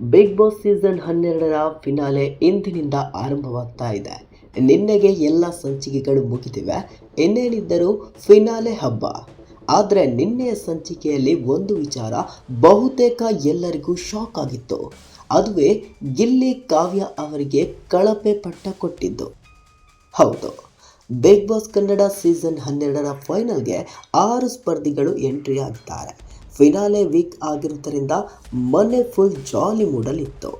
Big boss season ಹನ್ನೆರಡರ finale ಇಂದಿನಿಂದ ಆರಂಭವಾಗ್ತಾ ಇದೆ. ನಿನ್ನೆಗೆ ಎಲ್ಲ ಸಂಚಿಕೆಗಳು ಮುಗಿದಿವೆ. ಇನ್ನೇನಿದ್ದರೂ ಫಿನಾಲೆ ಹಬ್ಬ. ಆದರೆ ನಿನ್ನೆಯ ಸಂಚಿಕೆಯಲ್ಲಿ ಒಂದು ವಿಚಾರ ಬಹುತೇಕ ಎಲ್ಲರಿಗೂ ಶಾಕ್ ಆಗಿತ್ತು. ಅದುವೇ ಗಿಲ್ಲಿ ಕಾವ್ಯ ಅವರಿಗೆ ಕಳಪೆ ಪಟ್ಟ ಕೊಟ್ಟಿದ್ದು. ಹೌದು. ಬಿಗ್ ಬಾಸ್ ಕನ್ನಡ ಸೀಸನ್ ಹನ್ನೆರಡರ ಫೈನಲ್ಗೆ ಆರು ಸ್ಪರ್ಧಿಗಳು ಎಂಟ್ರಿ ಆಗಿದ್ದಾರೆ. ಫಿನಾಲೆ ವೀಕ್ ಆಗಿರುವುದರಿಂದ ಮನೆ ಫುಲ್ ಜಾಲಿ ಮೂಡಲಿತ್ತು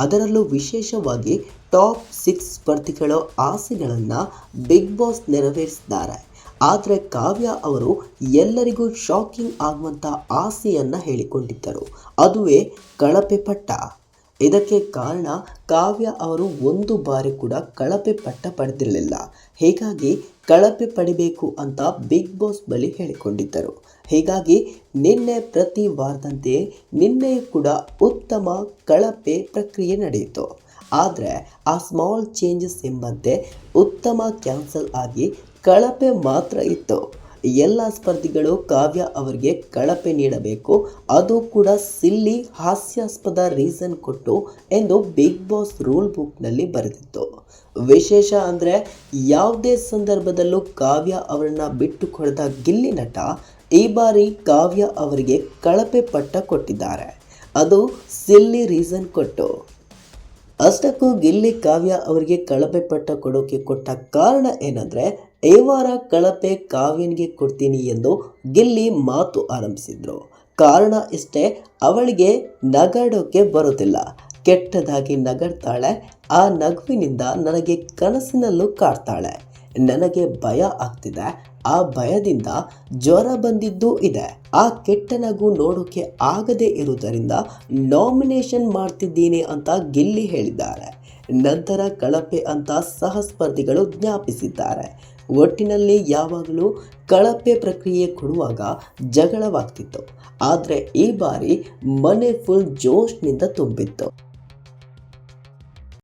ಅದರಲ್ಲೂ ವಿಶೇಷವಾಗಿ ಟಾಪ್ ಸಿಕ್ಸ್ ಸ್ಪರ್ಧಿಗಳ ಆಸೆಗಳನ್ನು ಬಿಗ್ ಬಾಸ್ ನೆರವೇರಿಸಿದ್ದಾರೆ. ಆದರೆ ಕಾವ್ಯ ಅವರು ಎಲ್ಲರಿಗೂ ಶಾಕಿಂಗ್ ಆಗುವಂಥ ಆಸೆಯನ್ನು ಹೇಳಿಕೊಂಡಿದ್ದರು. ಅದುವೇ ಕಳಪೆ ಪಟ್ಟ. ಇದಕ್ಕೆ ಕಾರಣ ಕಾವ್ಯ ಅವರು ಒಂದು ಬಾರಿ ಕೂಡ ಕಳಪೆ ಪಟ್ಟ ಪಡೆದಿರಲಿಲ್ಲ. ಹೀಗಾಗಿ ಕಳಪೆ ಪಡಿಬೇಕು ಅಂತ ಬಿಗ್ ಬಾಸ್ ಬಳಿ ಹೇಳಿಕೊಂಡಿದ್ದರು. ಹೀಗಾಗಿ ನಿನ್ನೆ ಪ್ರತಿ ವಾರದಂತೆ ನಿನ್ನೆ ಕೂಡ ಉತ್ತಮ ಕಳಪೆ ಪ್ರಕ್ರಿಯೆ ನಡೆಯಿತು. ಆದರೆ ಆ ಸ್ಮಾಲ್ ಚೇಂಜಸ್ ಎಂಬಂತೆ ಉತ್ತಮ ಕ್ಯಾನ್ಸಲ್ ಆಗಿ ಕಳಪೆ ಮಾತ್ರ ಇತ್ತು. ಎಲ್ಲ ಸ್ಪರ್ಧಿಗಳು ಕಾವ್ಯ ಅವರಿಗೆ ಕಳಪೆ ನೀಡಬೇಕು. ಅದು ಕೂಡ ಸಿಲ್ಲಿ ಹಾಸ್ಯಾಸ್ಪದ ರೀಸನ್ ಕೊಟ್ಟು ಎಂದು ಬಿಗ್ ಬಾಸ್ ರೂಲ್ ಬುಕ್ನಲ್ಲಿ ಬರೆದಿತ್ತು. ವಿಶೇಷ ಅಂದರೆ ಯಾವುದೇ ಸಂದರ್ಭದಲ್ಲೂ ಕಾವ್ಯ ಅವರನ್ನು ಬಿಟ್ಟು ಕೊಡದ ಗಿಲ್ಲಿ ನಟ ಈ ಬಾರಿ ಕಾವ್ಯ ಅವರಿಗೆ ಕಳಪೆ ಪಟ್ಟ ಕೊಟ್ಟಿದ್ದಾರೆ. ಅದು ಸಿಲ್ಲಿ ರೀಸನ್ ಕೊಟ್ಟು. ಅಷ್ಟಕ್ಕೂ ಗಿಲ್ಲಿ ಕಾವ್ಯ ಅವರಿಗೆ ಕಳಪೆ ಪಟ್ಟ ಕೊಡೋಕೆ ಕೊಟ್ಟ ಕಾರಣ ಏನಂದರೆ ಈ ವಾರ ಕಳಪೆ ಕಾವ್ಯನಿಗೆ ಕೊಡ್ತೀನಿ ಎಂದು ಗಿಲ್ಲಿ ಮಾತು ಆರಂಭಿಸಿದ್ರು. ಕಾರಣ ಇಷ್ಟೇ, ಅವಳಿಗೆ ನಗಾಡೋಕೆ ಬರೋದಿಲ್ಲ. ಕೆಟ್ಟದಾಗಿ ನಗಡ್ತಾಳೆ, ಆ ನಗುವಿನಿಂದ ನನಗೆ ಕನಸಿನಲ್ಲೂ ಕಾಡ್ತಾಳೆ. ನನಗೆ ಭಯ ಆಗ್ತಿದೆ. ಆ ಭಯದಿಂದ ಜ್ವರ ಬಂದಿದ್ದೂ ಇದೆ. ಆ ಕೆಟ್ಟ ನಗು ನೋಡೋಕೆ ಆಗದೇ ಇರುವುದರಿಂದ ನಾಮಿನೇಷನ್ ಮಾಡ್ತಿದ್ದೀನಿ ಅಂತ ಗಿಲ್ಲಿ ಹೇಳಿದ್ದಾರೆ. ನಂತರ ಕಳಪೆ ಅಂತ ಸಹಸ್ಪರ್ಧಿಗಳು ಜ್ಞಾಪಿಸಿದ್ದಾರೆ. ಒಟ್ಟಿನಲ್ಲಿ ಯಾವಾಗಲೂ ಕಳಪೆ ಪ್ರಕ್ರಿಯೆ ಕೊಡುವಾಗ ಜಗಳವಾಗ್ತಿತ್ತು. ಆದರೆ ಈ ಬಾರಿ ಮನೆ ಫುಲ್ ಜೋಶ್ನಿಂದ ತುಂಬಿತ್ತು.